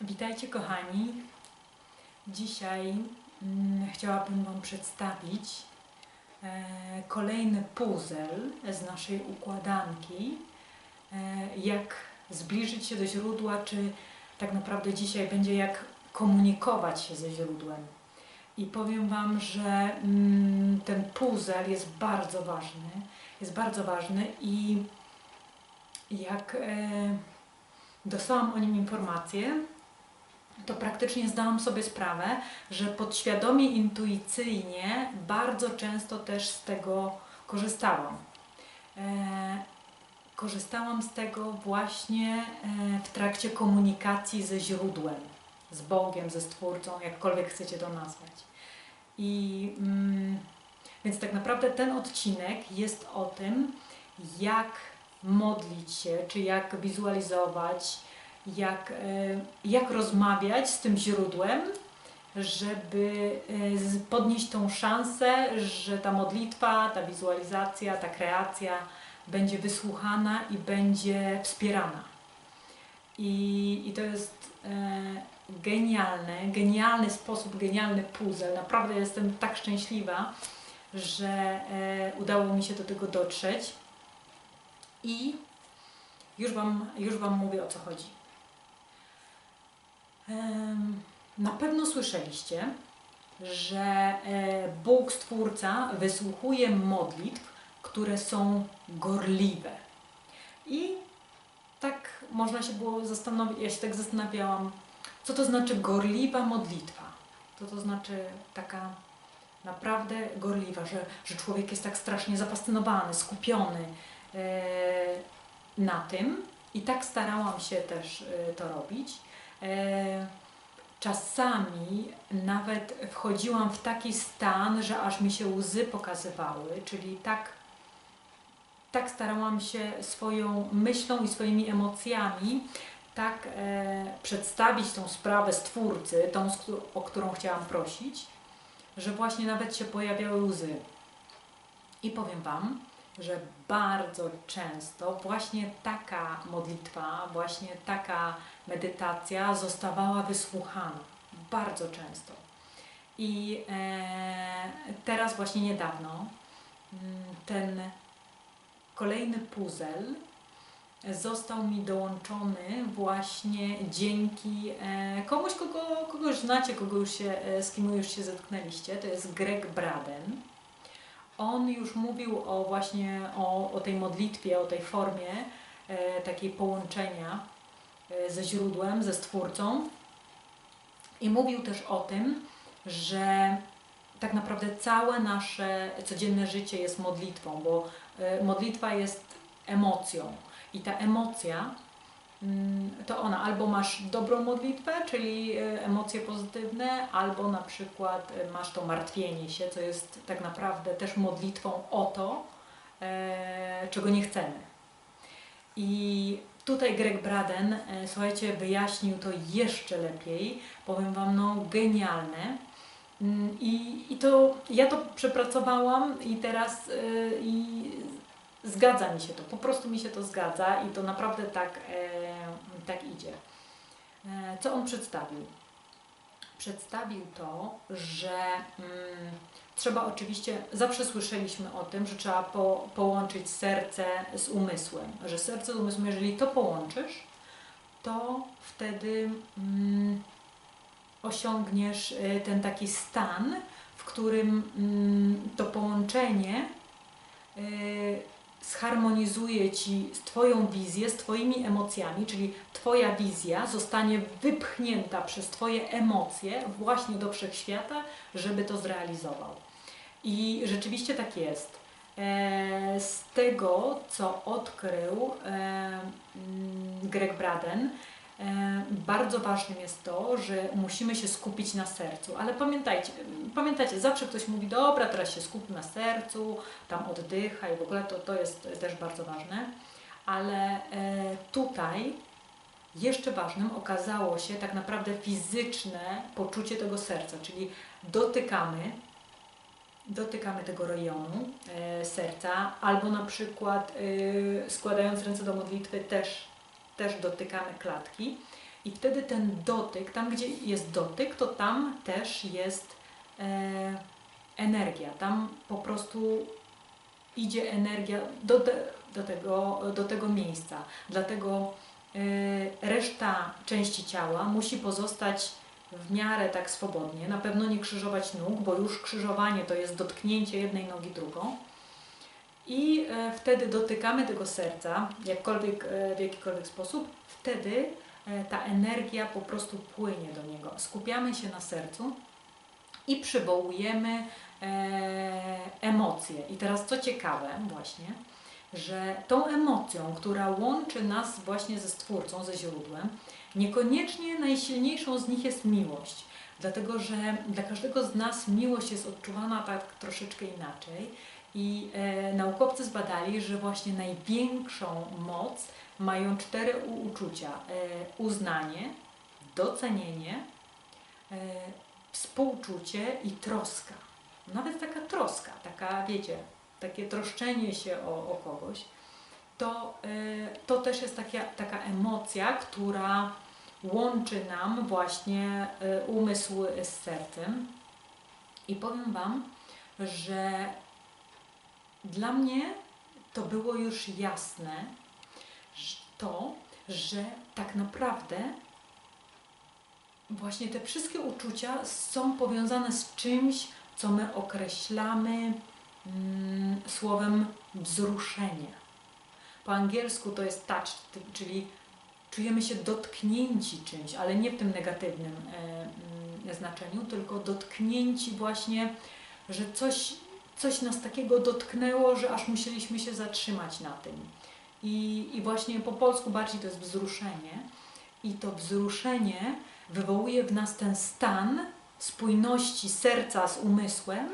Witajcie kochani. Dzisiaj mm, chciałabym Wam przedstawić e, kolejny puzzle z naszej układanki. E, jak zbliżyć się do źródła, czy tak naprawdę dzisiaj będzie jak komunikować się ze źródłem. I powiem Wam, że mm, ten puzzle jest bardzo ważny. Jest bardzo ważny i jak e, dostałam o nim informację, to praktycznie zdałam sobie sprawę, że podświadomie, intuicyjnie bardzo często też z tego korzystałam. E, korzystałam z tego właśnie e, w trakcie komunikacji ze źródłem, z Bogiem, ze Stwórcą, jakkolwiek chcecie to nazwać. I mm, więc tak naprawdę ten odcinek jest o tym, jak modlić się, czy jak wizualizować, jak, e, jak rozmawiać z tym źródłem, żeby e, podnieść tą szansę, że ta modlitwa, ta wizualizacja, ta kreacja będzie wysłuchana i będzie wspierana. I, i to jest e, genialne, genialny sposób, genialny puzzle. Naprawdę jestem tak szczęśliwa, że e, udało mi się do tego dotrzeć. I już wam, już wam mówię o co chodzi. Na pewno słyszeliście, że e, Bóg Stwórca wysłuchuje modlitw, które są gorliwe. I tak można się było zastanowić, ja się tak zastanawiałam, co to znaczy gorliwa modlitwa? Co to znaczy taka naprawdę gorliwa, że, że człowiek jest tak strasznie zafascynowany, skupiony e, na tym. I tak starałam się też e, to robić. E, Czasami nawet wchodziłam w taki stan, że aż mi się łzy pokazywały, czyli tak, tak starałam się swoją myślą i swoimi emocjami tak e, przedstawić tą sprawę Stwórcy, tą, o którą chciałam prosić, że właśnie nawet się pojawiały łzy. I powiem Wam, że bardzo często właśnie taka modlitwa, właśnie taka medytacja zostawała wysłuchana. Bardzo często. I e, teraz właśnie niedawno mm, ten kolejny puzzle został mi dołączony właśnie dzięki e, komuś, kogo, kogo już znacie, kogo już się, e, z kim już się zetknęliście. To jest Greg Braden. On już mówił o właśnie o, o tej modlitwie, o tej formie e, takiej połączenia e, ze źródłem, ze Stwórcą. I mówił też o tym, że tak naprawdę całe nasze codzienne życie jest modlitwą, bo e, modlitwa jest emocją. I ta emocja, to ona albo masz dobrą modlitwę, czyli e, emocje pozytywne, albo na przykład e, masz to martwienie się, co jest tak naprawdę też modlitwą o to, e, czego nie chcemy. I tutaj Greg Braden, słuchajcie, wyjaśnił to jeszcze lepiej. Powiem Wam, no genialne. Mm, I, I to ja to przepracowałam i teraz i zgadza mi się to, po prostu mi się to zgadza i to naprawdę tak, e, tak idzie. E, co on przedstawił? Przedstawił to, że mm, trzeba oczywiście, zawsze słyszeliśmy o tym, że trzeba po, połączyć serce z umysłem, że serce z umysłem, jeżeli to połączysz, to wtedy mm, osiągniesz y, ten taki stan, w którym mm, to połączenie y, zharmonizuje Ci z Twoją wizję, z Twoimi emocjami, czyli Twoja wizja zostanie wypchnięta przez Twoje emocje właśnie do wszechświata, żeby to zrealizował. I rzeczywiście tak jest. E, Z tego, co odkrył e, mm, Greg Braden, Bardzo ważnym jest to, że musimy się skupić na sercu, ale pamiętajcie, pamiętajcie, zawsze ktoś mówi, dobra, teraz się skup na sercu, tam oddychaj, w ogóle to, to jest też bardzo ważne, ale e, tutaj jeszcze ważnym okazało się tak naprawdę fizyczne poczucie tego serca, czyli dotykamy, dotykamy tego rejonu e, serca, albo na przykład e, składając ręce do modlitwy też też dotykamy klatki I wtedy ten dotyk, tam gdzie jest dotyk, to tam też jest e, energia. Tam po prostu idzie energia do, do, tego, do tego miejsca. Dlatego e, reszta części ciała musi pozostać w miarę tak swobodnie. Na pewno nie krzyżować nóg, bo już krzyżowanie to jest dotknięcie jednej nogi drugą. I e, wtedy dotykamy tego serca, jakkolwiek, e, w jakikolwiek sposób, wtedy e, ta energia po prostu płynie do niego. Skupiamy się na sercu i przywołujemy emocje. I teraz co ciekawe właśnie, że tą emocją, która łączy nas właśnie ze Stwórcą, ze źródłem, niekoniecznie najsilniejszą z nich jest miłość. Dlatego, że dla każdego z nas miłość jest odczuwana tak troszeczkę inaczej. I e, naukowcy zbadali, że właśnie największą moc mają cztery uczucia: e, uznanie, docenienie, e, współczucie i troska. Nawet taka troska, taka wiecie, takie troszczenie się o, o kogoś, to, e, to też jest taka, taka emocja, która łączy nam właśnie e, umysł z sercem. I powiem Wam, że dla mnie to było już jasne to, że tak naprawdę właśnie te wszystkie uczucia są powiązane z czymś, co my określamy mm, słowem wzruszenie. Po angielsku to jest touch, czyli czujemy się dotknięci czymś, ale nie w tym negatywnym e, mm, znaczeniu, tylko dotknięci właśnie, że coś, coś nas takiego dotknęło, że aż musieliśmy się zatrzymać na tym. I, I właśnie po polsku bardziej to jest wzruszenie. I to wzruszenie wywołuje w nas ten stan spójności serca z umysłem,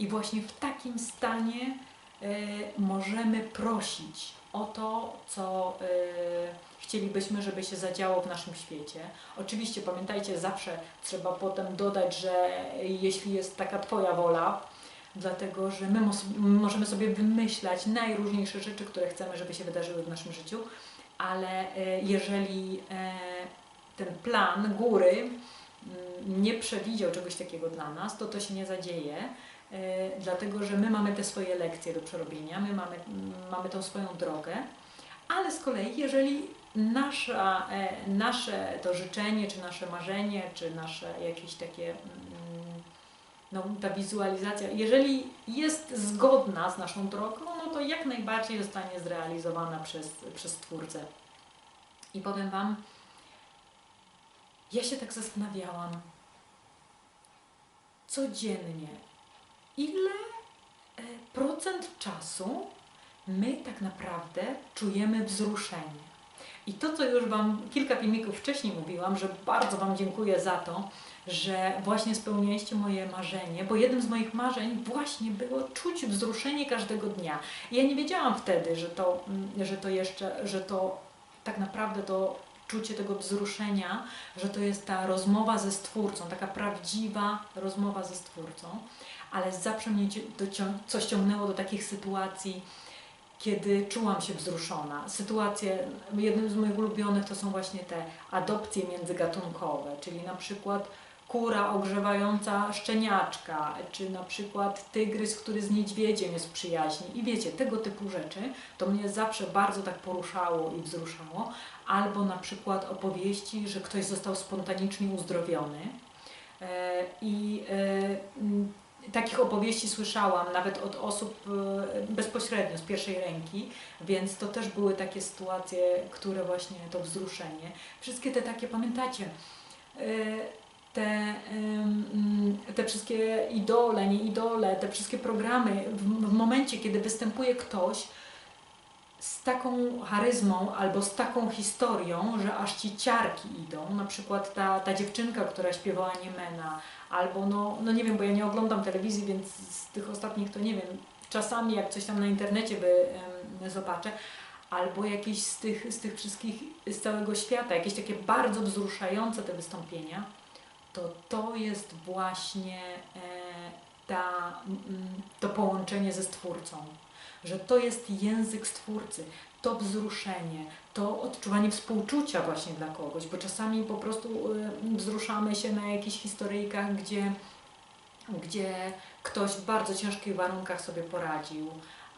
i właśnie w takim stanie e, możemy prosić o to, co e, chcielibyśmy, żeby się zadziało w naszym świecie. Oczywiście pamiętajcie, zawsze trzeba potem dodać, że jeśli jest taka Twoja wola, dlatego że my możemy sobie wymyślać najróżniejsze rzeczy, które chcemy, żeby się wydarzyły w naszym życiu, ale e, jeżeli e, ten plan góry nie przewidział czegoś takiego dla nas, to to się nie zadzieje, e, dlatego że my mamy te swoje lekcje do przerobienia, my mamy, mamy tą swoją drogę, ale z kolei jeżeli nasza, nasze to życzenie, czy nasze marzenie, czy nasze jakieś takie no, ta wizualizacja, jeżeli jest zgodna z naszą drogą, no to jak najbardziej zostanie zrealizowana przez, przez Twórcę. I powiem Wam, ja się tak zastanawiałam, codziennie, ile e, procent czasu my tak naprawdę czujemy wzruszenie. I to, co już Wam kilka filmików wcześniej mówiłam, że bardzo Wam dziękuję za to, że właśnie spełnialiście moje marzenie, bo jednym z moich marzeń właśnie było czuć wzruszenie każdego dnia. I ja nie wiedziałam wtedy, że to, mm, że to jeszcze, że to tak naprawdę to czucie tego wzruszenia, że to jest ta rozmowa ze Stwórcą, taka prawdziwa rozmowa ze Stwórcą, ale zawsze mnie coś ciągnęło do takich sytuacji, kiedy czułam się wzruszona. Sytuacje, jednym z moich ulubionych to są właśnie te adopcje międzygatunkowe, czyli na przykład kura ogrzewająca szczeniaczka, czy na przykład tygrys, który z niedźwiedziem jest w przyjaźni. I wiecie, tego typu rzeczy to mnie zawsze bardzo tak poruszało i wzruszało. Albo na przykład opowieści, że ktoś został spontanicznie uzdrowiony. E, I e, takich opowieści słyszałam nawet od osób e, bezpośrednio, z pierwszej ręki, więc to też były takie sytuacje, które właśnie to wzruszenie. Wszystkie te takie, pamiętacie, e, te, em, te wszystkie idole, nie idole, te wszystkie programy, w, w momencie, kiedy występuje ktoś z taką charyzmą albo z taką historią, że aż ci ciarki idą, na przykład ta, ta dziewczynka, która śpiewała Niemena, albo no, no nie wiem, bo ja nie oglądam telewizji, więc z tych ostatnich to nie wiem, czasami jak coś tam na internecie by em, zobaczę, albo jakieś z tych, z tych wszystkich z całego świata, jakieś takie bardzo wzruszające te wystąpienia, to to jest właśnie e, ta, to połączenie ze Stwórcą. Że to jest język Stwórcy. to wzruszenie, to odczuwanie współczucia właśnie dla kogoś, bo czasami po prostu y, wzruszamy się na jakichś historyjkach, gdzie, gdzie ktoś w bardzo ciężkich warunkach sobie poradził,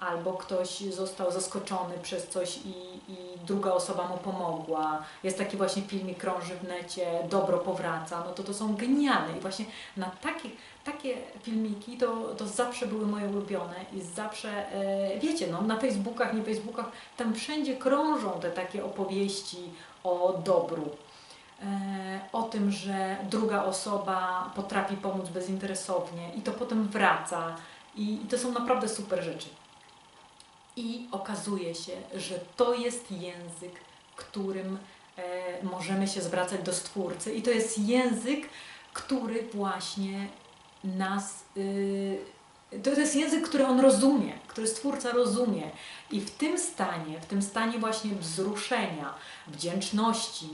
albo ktoś został zaskoczony przez coś i, i druga osoba mu pomogła. Jest taki właśnie filmik krąży w necie, dobro powraca, no to to są genialne i właśnie na takie, takie filmiki to, to zawsze były moje ulubione i zawsze, e, wiecie, no na Facebookach, nie Facebookach, tam wszędzie krążą te takie opowieści o dobru. E, o tym, że druga osoba potrafi pomóc bezinteresownie i to potem wraca. I, i to są naprawdę super rzeczy. I okazuje się, że to jest język, którym e, możemy się zwracać do Stwórcy, i to jest język, który właśnie nas. Y, to jest język, który on rozumie, który Stwórca rozumie. I w tym stanie, w tym stanie właśnie wzruszenia, wdzięczności,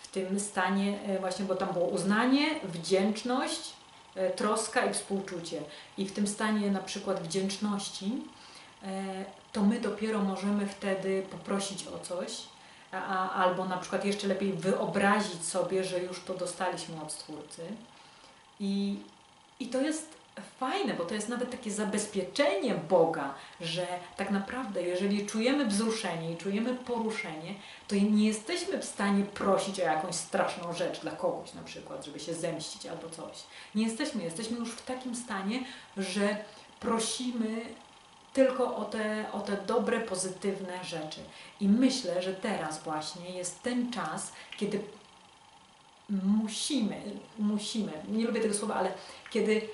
w tym stanie e, właśnie, bo tam było uznanie, wdzięczność, e, troska i współczucie. I w tym stanie na przykład wdzięczności e, to my dopiero możemy wtedy poprosić o coś, a, albo na przykład jeszcze lepiej wyobrazić sobie, że już to dostaliśmy od Stwórcy. I, I to jest fajne, bo to jest nawet takie zabezpieczenie Boga, że tak naprawdę, jeżeli czujemy wzruszenie i czujemy poruszenie, to nie jesteśmy w stanie prosić o jakąś straszną rzecz dla kogoś, na przykład, żeby się zemścić albo coś. Nie jesteśmy, jesteśmy już w takim stanie, że prosimy tylko o te, o te dobre, pozytywne rzeczy. I myślę, że teraz właśnie jest ten czas, kiedy musimy, musimy, nie lubię tego słowa, ale kiedy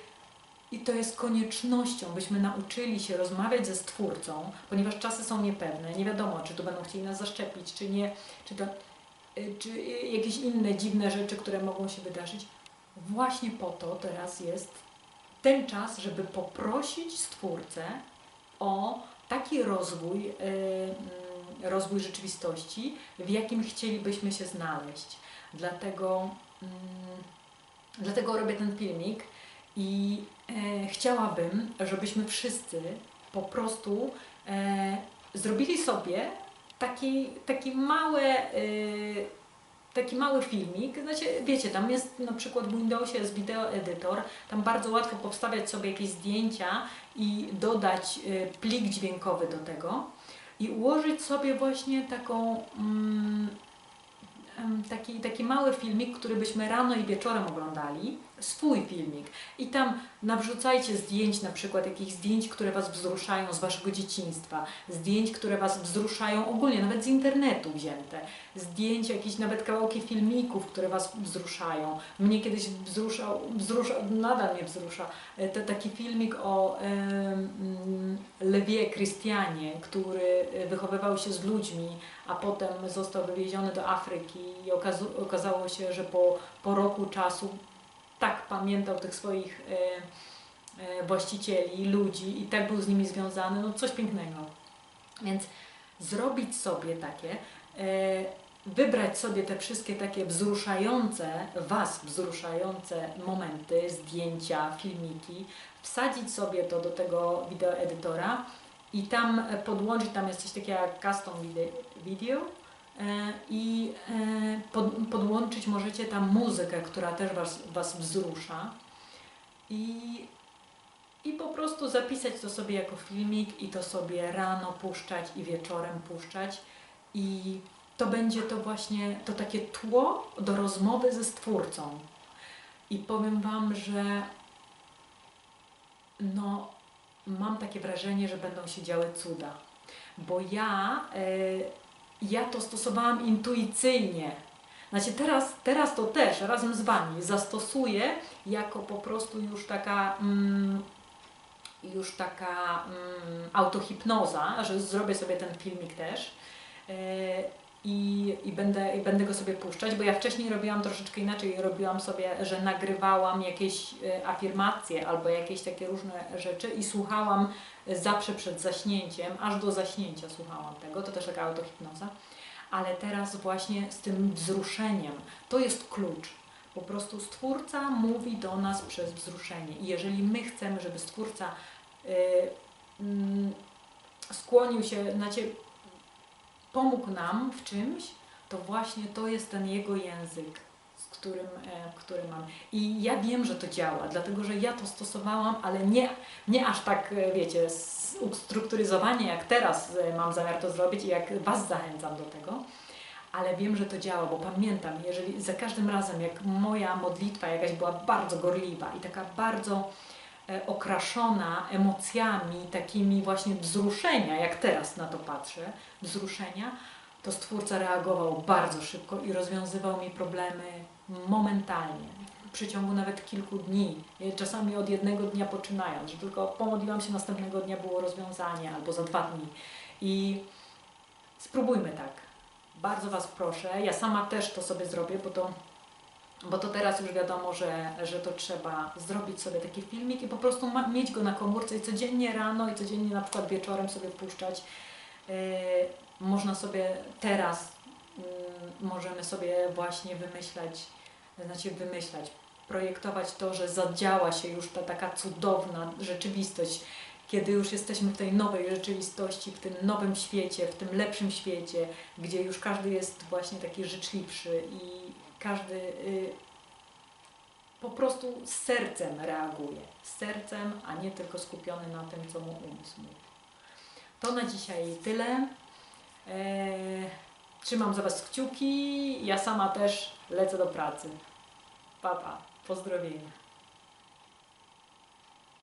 i to jest koniecznością, byśmy nauczyli się rozmawiać ze Stwórcą, ponieważ czasy są niepewne, nie wiadomo, czy tu będą chcieli nas zaszczepić, czy nie, czy, to, y, czy jakieś inne dziwne rzeczy, które mogą się wydarzyć. Właśnie po to teraz jest ten czas, żeby poprosić Stwórcę o taki rozwój, yy, rozwój rzeczywistości, w jakim chcielibyśmy się znaleźć. Dlatego, yy, dlatego robię ten filmik i e, chciałabym, żebyśmy wszyscy po prostu e, zrobili sobie taki, taki małe, e, taki mały filmik. Znaczy, wiecie, tam jest na przykład w Windowsie jest wideo edytor, tam bardzo łatwo powstawiać sobie jakieś zdjęcia i dodać e, plik dźwiękowy do tego i ułożyć sobie właśnie taką mm, taki, taki mały filmik, który byśmy rano i wieczorem oglądali, swój filmik. I tam nawrzucajcie zdjęć, na przykład jakichś zdjęć, które Was wzruszają z Waszego dzieciństwa, zdjęć, które Was wzruszają ogólnie, nawet z internetu wzięte, zdjęć, jakieś nawet kawałki filmików, które Was wzruszają. Mnie kiedyś wzruszał, wzrusza, nadal mnie wzrusza, e, to taki filmik o e, Lewie Krystianie, który wychowywał się z ludźmi, a potem został wywieziony do Afryki i okazało się, że po, po roku czasu tak pamiętał tych swoich e, e, właścicieli, ludzi i tak był z nimi związany, no coś pięknego. Więc zrobić sobie takie, e, wybrać sobie te wszystkie takie wzruszające, Was wzruszające momenty, zdjęcia, filmiki, wsadzić sobie to do tego wideoedytora i tam podłączyć, tam jest coś takiego jak custom video, i e, pod, podłączyć możecie tam muzykę, która też was, was wzrusza i, i po prostu zapisać to sobie jako filmik i to sobie rano puszczać i wieczorem puszczać i to będzie to właśnie to takie tło do rozmowy ze Stwórcą. I powiem Wam, że no, mam takie wrażenie, że będą się działy cuda. Bo ja y, ja to stosowałam intuicyjnie. Znaczy teraz, teraz to też razem z Wami zastosuję jako po prostu już taka, mm, już taka mm, autohipnoza, że zrobię sobie ten filmik też. Yy, i, i, będę, i będę go sobie puszczać, bo ja wcześniej robiłam troszeczkę inaczej. Robiłam sobie, że nagrywałam jakieś e, afirmacje albo jakieś takie różne rzeczy i słuchałam zawsze przed zaśnięciem, aż do zaśnięcia słuchałam tego. To też taka autohipnoza. Ale teraz właśnie z tym wzruszeniem, to jest klucz. Po prostu Stwórca mówi do nas przez wzruszenie. I jeżeli my chcemy, żeby Stwórca yy, yy, skłonił się, znaczy pomógł nam w czymś, to właśnie to jest ten jego język, z którym, e, który mam. I ja wiem, że to działa, dlatego że ja to stosowałam, ale nie, nie aż tak, e, wiecie, ustrukturyzowanie, jak teraz e, mam zamiar to zrobić i jak Was zachęcam do tego. Ale wiem, że to działa, bo pamiętam, jeżeli za każdym razem, jak moja modlitwa jakaś była bardzo gorliwa i taka bardzo okraszona emocjami, takimi właśnie wzruszenia, jak teraz na to patrzę, wzruszenia, to Stwórca reagował bardzo szybko i rozwiązywał mi problemy momentalnie, w przeciągu nawet kilku dni, e, czasami od jednego dnia poczynając, że tylko pomodliłam się następnego dnia było rozwiązanie albo za dwa dni. I spróbujmy tak. Bardzo Was proszę, ja sama też to sobie zrobię, bo to, bo to teraz już wiadomo, że, że to trzeba zrobić sobie taki filmik i po prostu mieć go na komórce i codziennie rano i codziennie na przykład wieczorem sobie puszczać. Yy, można sobie teraz, yy, możemy sobie właśnie wymyślać, znaczy wymyślać, projektować to, że zadziała się już ta taka cudowna rzeczywistość, kiedy już jesteśmy w tej nowej rzeczywistości, w tym nowym świecie, w tym lepszym świecie, gdzie już każdy jest właśnie taki życzliwszy i każdy y, po prostu z sercem reaguje. Z sercem, a nie tylko skupiony na tym, co mu umysł mówi. To na dzisiaj tyle. Eee, trzymam za Was kciuki. Ja sama też lecę do pracy. Pa, pa. Pozdrowienia.